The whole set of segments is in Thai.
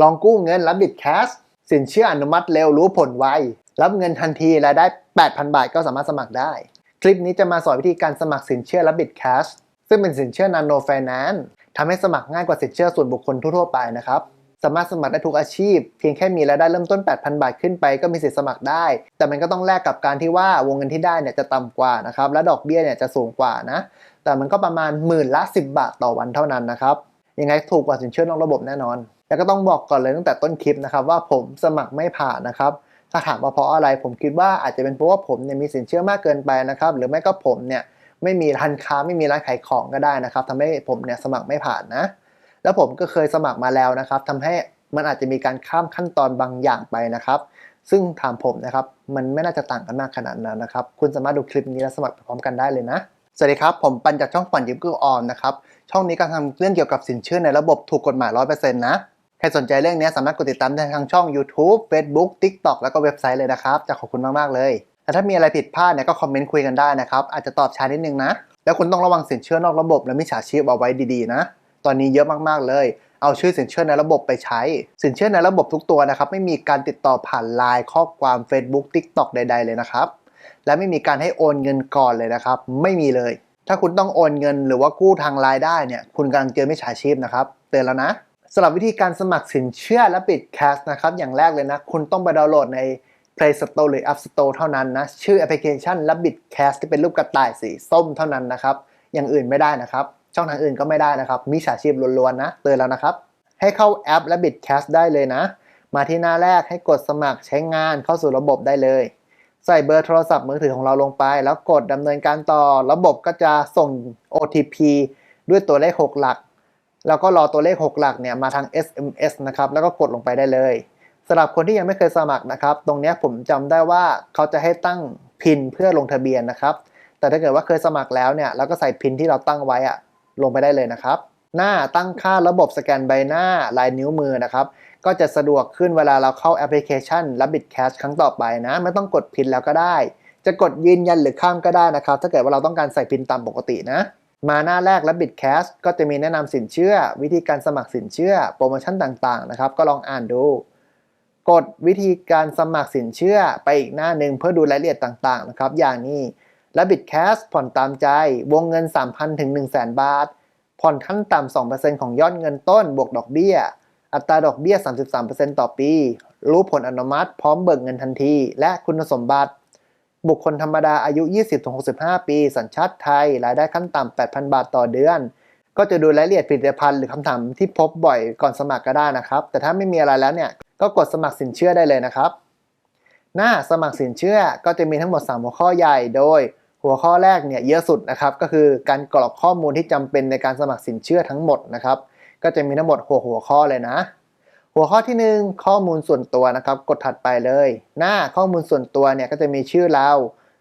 ลองกู้เงินรับบิตแคสสินเชื่ออนุมัติเร็วรู้ผลไว รับเงินทันทีและได้ 8,000 บาทก็สามารถสมัครได้ คลิปนี้จะมาสอนวิธีการสมัครสินเชื่อรับบิตแคสซึ่งเป็นสินเชื่อนาโนไฟแนนซ์ทำให้สมัครง่ายกว่าสินเชื่อส่วนบุคคลทั่วๆไปนะครับสามารถสมัครได้ทุกอาชีพ เพียงแค่มีรายได้เริ่มต้น 8,000 บาทขึ้นไปก็มีสิทธิ์สมัครได้ แต่มันก็ต้องแลกกับการที่ว่าวงเงินที่ได้เนี่ยจะต่ำกว่านะครับและดอกเบี้ยเนี่ยจะสูงกว่านะแต่มันก็ประมาณหมื่นละ 10 บาทต่อวันเท่านั้นนะครับยังไงถูกกว่าสินเชื่อนอกระบบแน่นอน แล้วก็ต้องบอกก่อนเลยตั้งแต่ต้นคลิปนะครับว่าผมสมัครไม่ผ่านนะครับถ้าถามว่าเพราะอะไรผมคิดว่าอาจจะเป็นเพราะว่าผมเนี่ยมีสินเชื่อมากเกินไปนะครับหรือไม่ก็ผมเนี่ยไม่มีร้านค้าไม่มีร้านขายของก็ได้นะครับทำให้ผมเนี่ยสมัครไม่ผ่านนะ แล้วผมก็เคยสมัครมาแล้วนะครับทำให้มันอาจจะมีการข้ามขั้นตอนบางอย่างไปนะครับ ซึ่งถามผมนะครับมันไม่น่าจะต่างกันมากขนาดนั้นนะครับ คุณสามารถดูคลิปนี้และสมัครไปพร้อมกันได้เลยนะสวัสดีครับ ผมปันจากช่องปันยิมกู้ออมนะครับช่องนี้การทำเรื่องเกี่ยวกับสินเชื่อในระบบถูกกฎหมาย100%นะ ใครสนใจเรื่องนี้สามารถกดติดตามได้ทางช่อง YouTube Facebook TikTok แล้วก็เว็บไซต์เลยนะครับ จะขอบคุณมาก ๆ เลยแต่ถ้ามีอะไรผิดพลาดเนี่ยก็คอมเมนต์คุยกันได้นะครับ อาจจะตอบช้านิดนึงนะ แล้วคุณต้องระวังสินเชื่อนอกระบบและมิจฉาชีพเอาไว้ดีๆนะ ตอนนี้เยอะมากๆเลย เอาชื่อสินเชื่อในระบบไปใช้ สินเชื่อในระบบทุกตัวนะครับ ไม่มีการติดต่อผ่านไลน์ข้อความ Facebook TikTok ใด ๆ เลยนะครับ และไม่มีการให้โอนเงินก่อนเลยนะครับ ไม่มีเลย ถ้าคุณต้องโอนเงินหรือว่ากู้ทางไลน์ได้เนี่ย คุณกำลังเจอมิจฉาชีพนะครับ เตือนแล้วนะ สำหรับวิธีการสมัครสินเชื่อและปิดแคสนะครับ อย่างแรกเลยนะ คุณต้องไปดาวน์โหลดใน Play Store หรือ App Store เท่านั้นนะ ชื่อแอปพลิเคชันและบิดแคสที่เป็นรูปกระต่ายสีส้มเท่านั้นนะครับ อย่างอื่นไม่ได้นะครับ ช่องทางอื่นก็ไม่ได้นะครับมิจฉาชีพล้วนๆนะเตือนแล้วนะครับ ให้เข้าแอปและบิดแคสได้เลยนะ มาที่หน้าแรกให้กดสมัครใช้งานเข้าสู่ระบบได้เลย ใส่เบอร์โทรศัพท์มือถือของเราลงไป แล้วกดดำเนินการต่อ ระบบก็จะส่ง OTP ด้วยตัวเลข 6 หลัก แล้วก็รอตัวเลข 6 หลักเนี่ยมาทาง SMS นะครับแล้วก็กดลงไปได้เลยสำหรับคนที่ยังไม่เคยสมัครนะครับ ตรงนี้ผมจำได้ว่าเขาจะให้ตั้งพินเพื่อลงทะเบียนนะครับ แต่ถ้าเกิดว่าเคยสมัครแล้วเนี่ยเราก็ใส่พินที่เราตั้งไว้อะลงไปได้เลยนะครับ หน้าตั้งค่าระบบสแกนใบหน้าลายนิ้วมือนะครับ ก็จะสะดวกขึ้นเวลาเราเข้าแอปพลิเคชันและบิดแคชครั้งต่อไปนะ ไม่ต้องกดพินแล้วก็ได้ จะกดยืนยันหรือข้ามก็ได้นะครับ ถ้าเกิดว่าเราต้องการใส่พินตามปกตินะ มาหน้าแรกและบิดแคชก็จะมีแนะนำสินเชื่อ วิธีการสมัครสินเชื่อ โปรโมชั่นต่างๆนะครับ ก็ลองอ่านดูกดวิธีการสมัครสินเชื่อไปอีกหน้าหนึ่งเพื่อดูรายละเอียดต่างๆนะครับ อย่างนี้และบิดแคสผ่อนตามใจ วงเงิน 3,000 ถึง 100,000 บาท ผ่อนขั้นต่ำ 2%ของยอดเงินต้น บวกดอกเบี้ย อัตราดอกเบี้ย 33%ต่อปี รู้ผลอนุมัติ พร้อมเบิกเงินทันที และคุณสมบัติ บุคคลธรรมดาอายุ 20-65 ปี สัญชาติไทย รายได้ขั้นต่ำ 8,000 บาทต่อเดือน ก็จะดูรายละเอียดผลิตภัณฑ์หรือคำถามที่พบบ่อยก่อนสมัครก็ได้นะครับ แต่ถ้าไม่มีอะไรแล้วเนี่ย ก็กดสมัครสินเชื่อได้เลยนะครับ หน้าสมัครสินเชื่อก็จะมีทั้งหมด 3 หัวข้อใหญ่โดย หัวข้อแรกเนี่ยเยอะสุดนะครับ ก็คือการกรอกข้อมูลที่จำเป็นในการสมัครสินเชื่อทั้งหมดนะครับ ก็จะมีทั้งหมด6หัวข้อเลยนะ หัวข้อที่ 1 ข้อมูลส่วนตัวนะครับ กดถัดไปเลย หน้าข้อมูลส่วนตัวเนี่ยก็จะมีชื่อเรา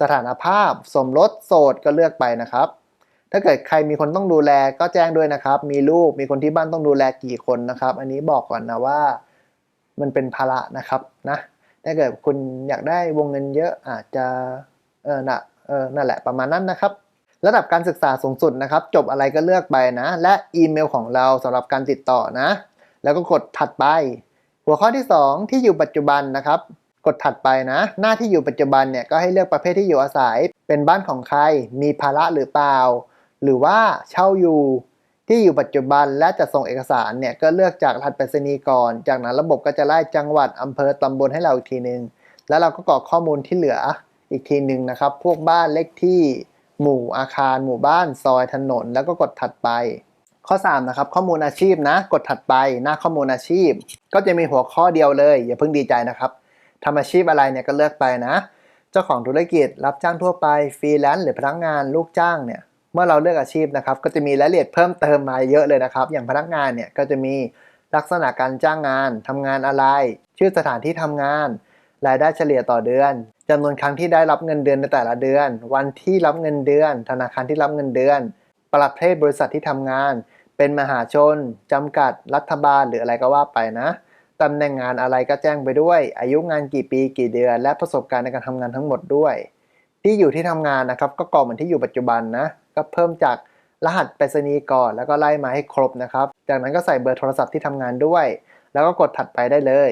สถานภาพ สมรสโสดก็เลือกไปนะครับ ถ้าเกิดใครมีคนต้องดูแลก็แจ้งด้วยนะครับ มีลูกมีคนที่บ้านต้องดูแลกี่คนนะครับ อันนี้บอกก่อนนะว่ามันเป็นภาระนะครับนะถ้าเกิดคุณอยากได้วงเงินเยอะอาจจะเออนะเออนั่นแหละประมาณนั้นนะครับ ระดับการศึกษาสูงสุดนะครับ จบอะไรก็เลือกไปนะ และอีเมลของเราสำหรับการติดต่อนะ แล้วก็กดถัดไป หัวข้อที่ 2 ที่อยู่ปัจจุบันนะครับ กดถัดไปนะ หน้าที่อยู่ปัจจุบันเนี่ยก็ให้เลือกประเภทที่อยู่อาศัย เป็นบ้านของใคร มีภาระหรือเปล่า หรือว่าเช่าอยู่ที่อยู่ปัจจุบันและจะส่งเอกสารเนี่ยก็เลือกจากรหัสไปรษณีย์ก่อน จากนั้นระบบก็จะไล่จังหวัดอำเภอตำบลให้เราอีกทีนึงแล้วเราก็กรอกข้อมูลที่เหลืออีกทีหนึ่งนะครับ พวกบ้านเลขที่ หมู่อาคาร หมู่บ้านซอยถนน แล้วก็กดถัดไป ข้อ 3 นะครับ ข้อมูลอาชีพนะ กดถัดไปหน้าข้อมูลอาชีพ ก็จะมีหัวข้อเดียวเลย อย่าเพิ่งดีใจนะครับทำอาชีพอะไรเนี่ยก็เลือกไปนะ เจ้าของธุรกิจรับจ้างทั่วไปฟรีแลนซ์หรือพนักงานลูกจ้างเนี่ยเมื่อเราเลือกอาชีพนะครับ ก็จะมีรายละเอียดเพิ่มเติมมาเยอะเลยนะครับ อย่างพนักงานเนี่ยก็จะมีลักษณะการจ้างงานทำงานอะไร ชื่อสถานที่ทำงาน รายได้เฉลี่ยต่อเดือนจำนวนครั้งที่ได้รับเงินเดือนในแต่ละเดือน วันที่รับเงินเดือน ธนาคารที่รับเงินเดือน ประเภทบริษัทที่ทำงาน เป็นมหาชนจำกัดรัฐบาลหรืออะไรก็ว่าไปนะตำแหน่งงานอะไรก็แจ้งไปด้วย อายุงานกี่ปีกี่เดือน และประสบการณ์ในการทำงานทั้งหมดด้วย ที่อยู่ที่ทำงานนะครับ ก็กรอกเหมือนที่อยู่ปัจจุบันนะ ก็เพิ่มจากรหัสไปรษณีย์ก่อน แล้วก็ไล่มาให้ครบนะครับ จากนั้นก็ใส่เบอร์โทรศัพท์ที่ทำงานด้วย แล้วก็กดถัดไปได้เลย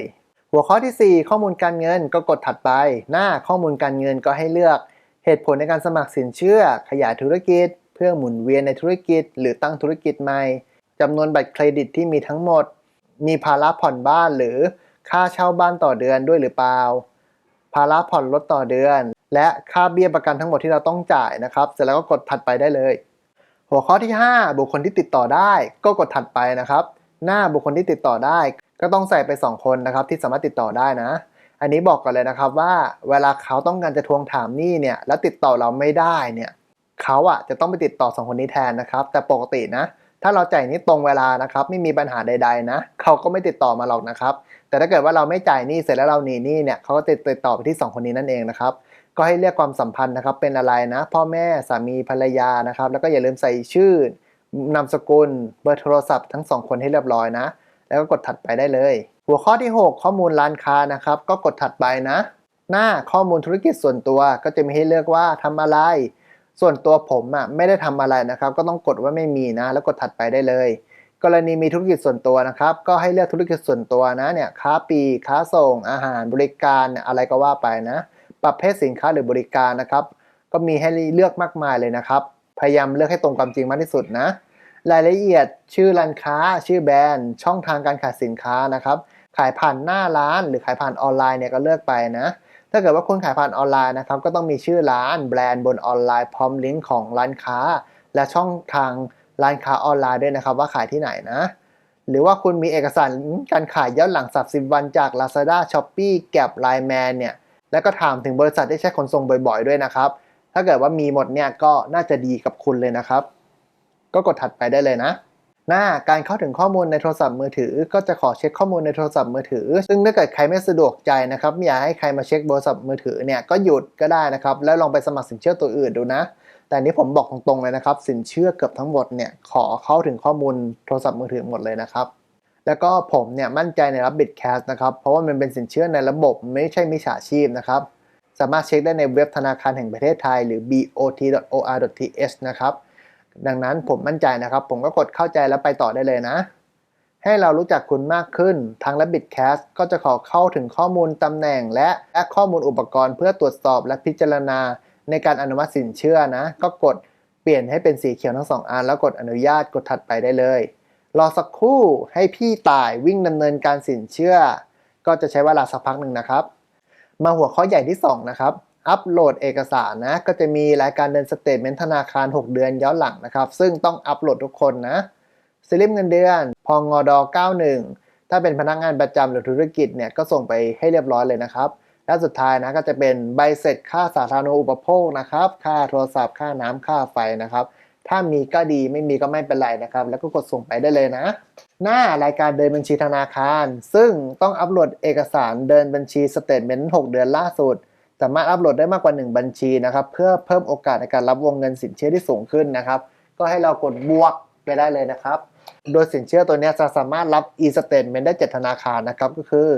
หัวข้อที่ 4 ข้อมูลการเงินก็กดถัดไป หน้าข้อมูลการเงินก็ให้เลือก เหตุผลในการสมัครสินเชื่อ ขยายธุรกิจ เพื่อหมุนเวียนในธุรกิจ หรือตั้งธุรกิจใหม่จำนวนบัตรเครดิตที่มีทั้งหมด มีภาระผ่อนบ้านหรือค่าเช่าบ้านต่อเดือนด้วยหรือเปล่า ภาระผ่อนรถต่อเดือน และค่าเบี้ยประกันทั้งหมดที่เราต้องจ่ายนะครับ เสร็จแล้วก็กดถัดไปได้เลย หัวข้อที่ 5 บุคคลที่ติดต่อได้ ก็กดถัดไปนะครับ หน้าบุคคลที่ติดต่อได้ ก็ต้องใส่ไป 2 คนนะครับ ที่สามารถติดต่อได้นะ อันนี้บอกก่อนเลยนะครับว่าเวลาเขาต้องการจะทวงถามหนี้เนี่ยแล้วติดต่อเราไม่ได้เนี่ย เขาอะจะต้องไปติดต่อสองคนนี้แทนนะครับ แต่ปกตินะ ถ้าเราจ่ายนี้ตรงเวลานะครับ ไม่มีปัญหาใด ๆ นะ เขาก็ไม่ติดต่อมาหรอกนะครับ แต่ถ้าเกิดว่าเราไม่จ่ายนี้เสร็จแล้วเราหนีนี้เนี่ยเขาก็ติดติดต่อไปที่ 2 คนนี้นั่นเองนะครับก็ให้เรียกความสัมพันธ์นะครับ เป็นอะไรนะ พ่อแม่สามีภรรยานะครับ แล้วก็อย่าลืมใส่ชื่อนามสกุลเบอร์โทรศัพท์ทั้งสองคนให้เรียบร้อยนะ แล้วก็กดถัดไปได้เลย หัวข้อที่ 6 ข้อมูลร้านค้านะครับ ก็กดถัดไปนะ หน้าข้อมูลธุรกิจส่วนตัวก็จะมีให้เลือกว่าทำอะไร ส่วนตัวผมอะไม่ได้ทำอะไรนะครับ ก็ต้องกดว่าไม่มีนะ แล้วกดถัดไปได้เลย กรณีมีธุรกิจส่วนตัวนะครับ ก็ให้เลือกธุรกิจส่วนตัวนะเนี่ยค้าปีค้าส่ง อาหารบริการอะไรก็ว่าไปนะ ประเภทสินค้าหรือบริการนะครับ ก็มีให้เลือกมากมายเลยนะครับ พยายามเลือกให้ตรงความจริงมากที่สุดนะ รายละเอียดชื่อร้านค้า ชื่อแบรนด์ช่องทางการขายสินค้านะครับ ขายผ่านหน้าร้านหรือขายผ่านออนไลน์เนี่ยก็เลือกไปนะ ถ้าเกิดว่าคุณขายผ่านออนไลน์นะครับก็ต้องมีชื่อร้านแบรนด์บนออนไลน์พร้อมลิงก์ของร้านค้า และช่องทางร้านค้าออนไลน์ด้วยนะครับว่าขายที่ไหนนะ หรือว่าคุณมีเอกสารการขายย้อนหลัง 30 วันจาก Lazada, Shopee, Gap, Line Man เนี่ยแล้วก็ถามถึงบริษัทที่ใช้ขนส่งบ่อยๆ ด้วยนะครับ ถ้าเกิดว่ามีหมดเนี่ยก็น่าจะดีกับคุณเลยนะครับ ก็กดถัดไปได้เลยนะ หน้าการเข้าถึงข้อมูลในโทรศัพท์มือถือ ก็จะขอเช็คข้อมูลในโทรศัพท์มือถือ ซึ่งถ้าเกิดใครไม่สะดวกใจนะครับไม่อยากให้ใครมาเช็คโทรศัพท์มือถือเนี่ยก็หยุดก็ได้นะครับแล้วลองไปสมัครสินเชื่อตัวอื่นดูนะ แต่อันนี้ผมบอกตรงๆเลยนะครับ สินเชื่อเกือบทั้งหมดเนี่ยขอเข้าถึงข้อมูลโทรศัพท์มือถือหมดเลยนะครับแล้วก็ผมเนี่ยมั่นใจในรับบิตแคสนะครับเพราะว่ามันเป็นสินเชื่อในระบบไม่ใช่มิจฉาชีพนะครับสามารถเช็คได้ในเว็บธนาคารแห่งประเทศไทยหรือ bot.or.th นะครับ ดังนั้นผมมั่นใจนะครับ ผมก็กดเข้าใจแล้วไปต่อได้เลยนะ ให้เรารู้จักคุณมากขึ้น ทาง RabbitCast ก็จะขอเข้าถึงข้อมูลตำแหน่ง และและข้อมูลอุปกรณ์เพื่อตรวจสอบและพิจารณา ในการอนุมัติสินเชื่อนะ ก็กดเปลี่ยนให้เป็นสีเขียวทั้งสองอันแล้วกดอนุญาตกดถัดไปได้เลย รอสักครู่ให้พี่ต่ายวิ่งดำเนินการสินเชื่อ ก็จะใช้เวลาสักพักหนึ่งนะครับ มาหัวข้อใหญ่ที่2นะครับ อัปโหลดเอกสารนะ ก็จะมีรายการเดินสเตทเมนต์ธนาคาร 6 เดือนย้อนหลังนะครับ ซึ่งต้องอัปโหลดทุกคนนะสลิปเงินเดือน พองอด91 ถ้าเป็นพนักงานประจำหรือธุรกิจเนี่ยก็ส่งไปให้เรียบร้อยเลยนะครับ และสุดท้ายนะก็จะเป็นใบเสร็จค่าสาธารณูปโภคนะครับ ค่าโทรศัพท์ ค่าน้ำค่าไฟนะครับถ้ามีก็ดีไม่มีก็ไม่เป็นไรนะครับ แล้วก็กดส่งไปได้เลยนะ หน้ารายการเดินบัญชีธนาคาร ซึ่งต้องอัปโหลดเอกสารเดินบัญชีสเตทเมนต์6 เดือนล่าสุด สามารถอัปโหลดได้มากกว่า 1 บัญชีนะครับเพื่อเพิ่มโอกาสในการรับวงเงินสินเชื่อที่สูงขึ้นนะครับ ก็ให้เรากดบวกไปได้เลยนะครับ โดยสินเชื่อตัวนี้จะสามารถรับ e-statement ได้ 7 ธนาคารนะครับก็คือ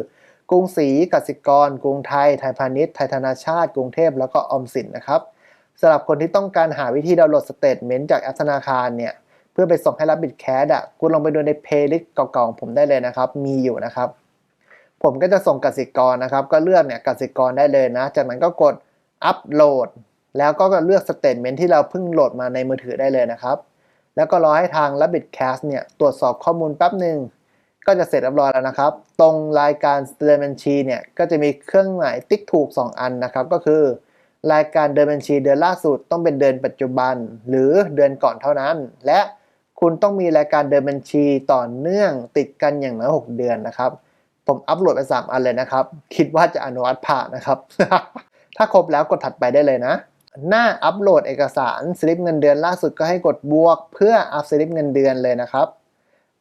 กรุงศรีกสิกร กรุงไทย ไทยพาณิชย์ ไทยธนาชาติ กรุงเทพ แล้วก็ออมสินนะครับสำหรับคนที่ต้องการหาวิธีดาวน์โหลดสเตทเมนต์จากแอปธนาคารเนี่ย เพื่อไปส่งให้รับบิตแคสอะ คุณลองไปดูในเพลย์ลิสต์เก่าๆของผมได้เลยนะครับ มีอยู่นะครับ ผมก็จะส่งกสิกรนะครับ ก็เลือกเนี่ยกสิกรได้เลยนะ จากนั้นก็กดอัปโหลด แล้วก็เลือกสเตทเมนต์ที่เราเพิ่งโหลดมาในมือถือได้เลยนะครับ แล้วก็รอให้ทาง RabbitCast เนี่ยตรวจสอบข้อมูลแป๊บหนึ่งก็จะเสร็จเรียบร้อยแล้วนะครับ ตรงรายการเดินบัญชีเนี่ยก็จะมีเครื่องหมายติ๊กถูก 2 อันนะครับ ก็คือ รายการเดินบัญชีเดือนล่าสุดต้องเป็นเดือนปัจจุบัน หรือเดือนก่อนเท่านั้น และคุณต้องมีรายการเดินบัญชีต่อเนื่องติดกันอย่างน้อย6เดือนนะครับ ผมอัปโหลดไป 3 อันเลยนะครับ คิดว่าจะอนุมัติผ่านนะครับ ถ้าครบแล้วกดถัดไปได้เลยนะ หน้าอัปโหลดเอกสารสลิปเงินเดือนล่าสุดก็ให้กดบวก เพื่ออัพสลิปเงินเดือนเลยนะครับ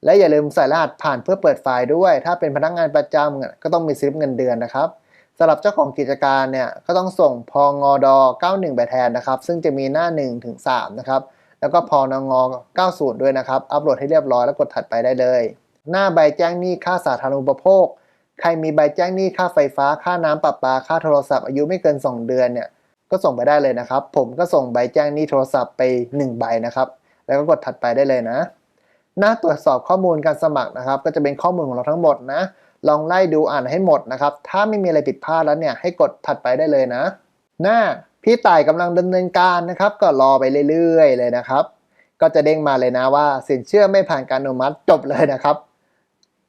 และอย่าลืมใส่รหัสผ่านเพื่อเปิดไฟล์ด้วย ถ้าเป็นพนักงานประจำก็ต้องมีสลิปเงินเดือนนะครับสำหรับเจ้าของกิจการเนี่ยก็ต้องส่งพองอด91 ไปแทนนะครับ ซึ่งจะมีหน้า 1 ถึง 3 นะครับ แล้วก็พอนง90 ด้วยนะครับ อัปโหลดให้เรียบร้อยแล้วกดถัดไปได้เลย หน้าใบแจ้งหนี้ค่าสาธารณูปโภค ใครมีใบแจ้งหนี้ค่าไฟฟ้า ค่าน้ำประปา ค่าโทรศัพท์อายุไม่เกิน 2 เดือนเนี่ย ก็ส่งไปได้เลยนะครับ ผมก็ส่งใบแจ้งหนี้โทรศัพท์ไป 1 ใบนะครับ แล้วก็กดถัดไปได้เลยนะ หน้าตรวจสอบข้อมูลการสมัครนะครับ ก็จะเป็นข้อมูลของเราทั้งหมดนะ ลองไล่ดูอ่านให้หมดนะครับ ถ้าไม่มีอะไรผิดพลาดแล้วเนี่ย ให้กดถัดไปได้เลยนะ หน้าพี่ต่ายกำลังดำเนินการนะครับ ก็รอไปเรื่อยๆ เลยนะครับ ก็จะเด้งมาเลยนะว่า สินเชื่อไม่ผ่านการอนุมัติจบเลยนะครับ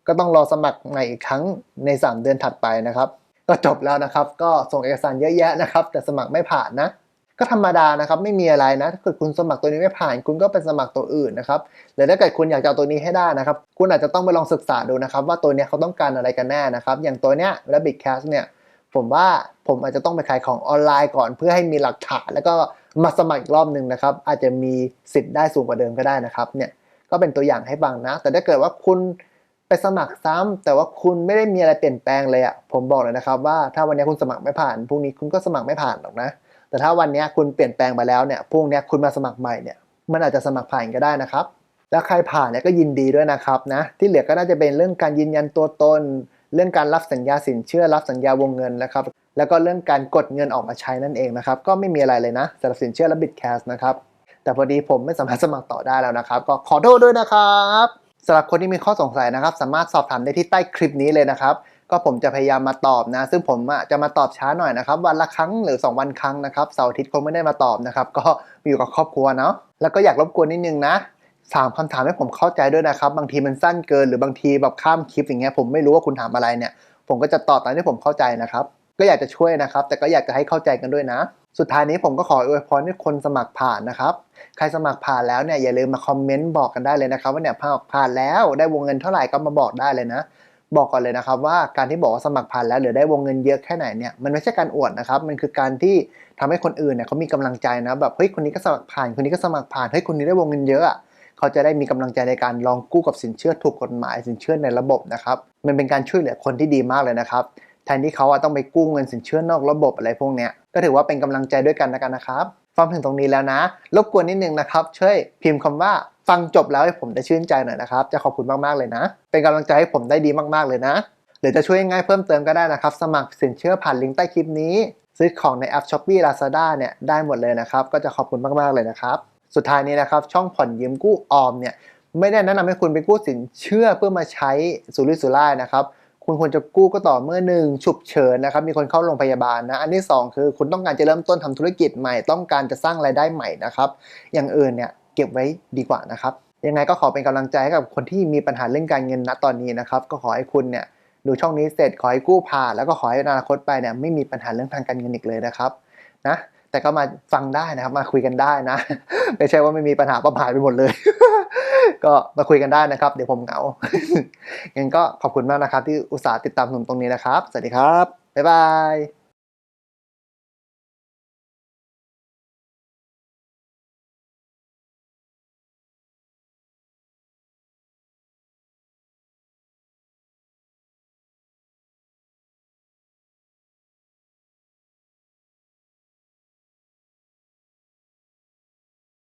ก็ต้องรอสมัครใหม่อีกครั้งใน 3 เดือนถัดไปนะครับ ก็จบแล้วนะครับ ก็ส่งเอกสารเยอะแยะนะครับ แต่สมัครไม่ผ่านนะ ก็ธรรมดานะครับ ไม่มีอะไรนะถ้าเกิดคุณสมัครตัวนี้ไม่ผ่าน คุณก็ไปสมัครตัวอื่นนะครับหรือถ้าเกิดคุณอยากจะเอาตัวนี้ให้ได้นะครับ คุณอาจจะต้องไปลองศึกษาดูนะครับ ว่าตัวนี้เขาต้องการอะไรกันแน่นะครับ อย่างตัวเนี้ย Rabbit Cash เนี่ยผมว่าผมอาจจะต้องไปขายของออนไลน์ก่อนเพื่อให้มีหลักฐานแล้วก็มาสมัครอีกรอบหนึ่งนะครับ อาจจะมีสิทธิ์ได้สูงกว่าเดิมก็ได้นะครับเนี่ยก็เป็นตัวอย่างให้ฟังนะ แต่ถ้าเกิดว่าคุณ ไปสมัครซ้ำแต่ว่าคุณไม่ได้มีอะไรเปลี่ยนแปลงเลยอะ่ะผมบอกเลยนะครับว่าถ้าวันนี้คุณสมัครไม่ผ่านพรุ่งนี้คุณก็สมัครไม่ผ่านหรอกนะ แต่ถ้าวันนี้คุณเปลี่ยนแปลงไปแล้วเนี่ยพรุ่งนี้คุณมาสมัครใหม่เนี่ยมันอาจจะสมัครผ่านก็ได้นะครับแล้วใครผ่านเนี่ยก็ยินดีด้วยนะครับนะที่เหลือก็น่าจะเป็นเรื่องการยืนยันตัวตน เรื่องการรับสัญญาสินเชื่อรับสัญญาวงเงินนะครับแล้วก็เรื่องการกดเงินออกมาใช้นั่นเองนะครับก็ไม่มีอะไรเลยนะสำหรับสินเชื่อและบิตแคสนะครับแต่พอดีผมไม่สามารถสมัครต่อได้แล้วนะครับ ก็ขอโทษด้วยนะครับ สำหรับคนที่มีข้อสงสัยนะครับ สามารถสอบถามได้ที่ใต้คลิปนี้เลยนะครับ ก็ผมจะพยายามมาตอบนะ ซึ่งผมจะมาตอบช้าหน่อยนะครับ วันละครั้งหรือ 2 วันครั้งนะครับเสาร์อาทิตย์คงไม่ได้มาตอบนะครับ ก็อยู่กับครอบครัวเนาะแล้วก็อยากรบกวนนิดนึงนะถามคำถามให้ผมเข้าใจด้วยนะครับ บางทีมันสั้นเกินหรือบางทีแบบข้ามคลิปอย่างเงี้ยผมไม่รู้ว่าคุณถามอะไรเนี่ย ผมก็จะตอบตามที่ผมเข้าใจนะครับ ก็อยากจะช่วยนะครับ แต่ก็อยากจะให้เข้าใจกันด้วยนะ สุดท้ายนี้ผมก็ขออวยพรให้คนสมัครผ่านนะครับ ใครสมัครผ่านแล้วเนี่ยอย่าลืมมาคอมเมนต์บอกกันได้เลยนะครับว่าเนี่ยผ่านผ่านแล้วได้วงเงินเท่าไหร่ก็มาบอกได้เลยนะ บอกก่อนเลยนะครับว่าการที่บอกว่าสมัครผ่านแล้วหรือได้วงเงินเยอะแค่ไหนเนี่ยมันไม่ใช่การอวดนะครับมันคือการที่ทำให้คนอื่นเนี่ยเขามีกำลังใจนะแบบเฮ้ยคนนี้ก็สมัครผ่านคนนี้ก็สมัครผ่านเฮ้ยคนนี้ได้วงเงินเยอะเขาจะได้มีกำลังใจในการลองกู้กับสินเชื่อถูกกฎหมายสินเชื่อในระบบนะครับมันเป็นการช่วยเหลือคนที่ดีมากเลยนะครับแทนที่เขาอะต้องไปกู้เงินสินเชื่อนอกระบบอะไรพวกเนี้ยก็ถือว่าเป็นกำลังใจด้วยกันนะครับ ฟังถึงตรงนี้แล้วนะ รบกวนนิดนึงนะครับ ช่วยพิมพ์คำว่าฟังจบแล้วให้ผมได้ชื่นใจหน่อยนะครับ จะขอบคุณมากๆเลยนะ เป็นกำลังใจให้ผมได้ดีมากๆเลยนะ หรือจะช่วยง่ายเพิ่มเติมก็ได้นะครับ สมัครสินเชื่อผ่านลิงก์ใต้คลิปนี้ ซื้อของในแอป Shopee Lazada เนี่ยได้หมดเลยนะครับ ก็จะขอบคุณมากๆเลยนะครับ สุดท้ายนี้นะครับ ช่องผ่อนยืมกู้ออมเนี่ยไม่ได้แนะนำให้คุณไปกู้สินเชื่อเพื่อมาใช้สุรุ่ยสุร่ายนะครับ คุณควรจะกู้ก็ต่อเมื่อหนึ่งฉุกเฉินนะครับมีคนเข้าโรงพยาบาลนะอันที่สองคือคุณต้องการจะเริ่มต้นทำธุรกิจใหม่ ต้องการจะสร้างรายได้ใหม่นะครับ อย่างอื่นเนี่ยเก็บไว้ดีกว่านะครับยังไงก็ขอเป็นกำลังใจให้กับคนที่มีปัญหาเรื่องการเงินณตอนนี้นะครับก็ขอให้คุณเนี่ยดูช่องนี้เสร็จขอให้กู้ผ่านแล้วก็ขอให้อนาคตไปเนี่ยไม่มีปัญหาเรื่องทางการเงินอีกเลยนะครับนะ แต่ก็มาฟังได้นะครับ มาคุยกันได้นะ ไม่ใช่ว่าไม่มีปัญหาประหายไปหมดเลย ก็มาคุยกันได้นะครับ เดี๋ยวผมเหงางั้นก็ขอบคุณมากนะครับ ที่อุตส่าห์ติดตามผมตรงนี้นะครับ สวัสดีครับ บ๊ายบาย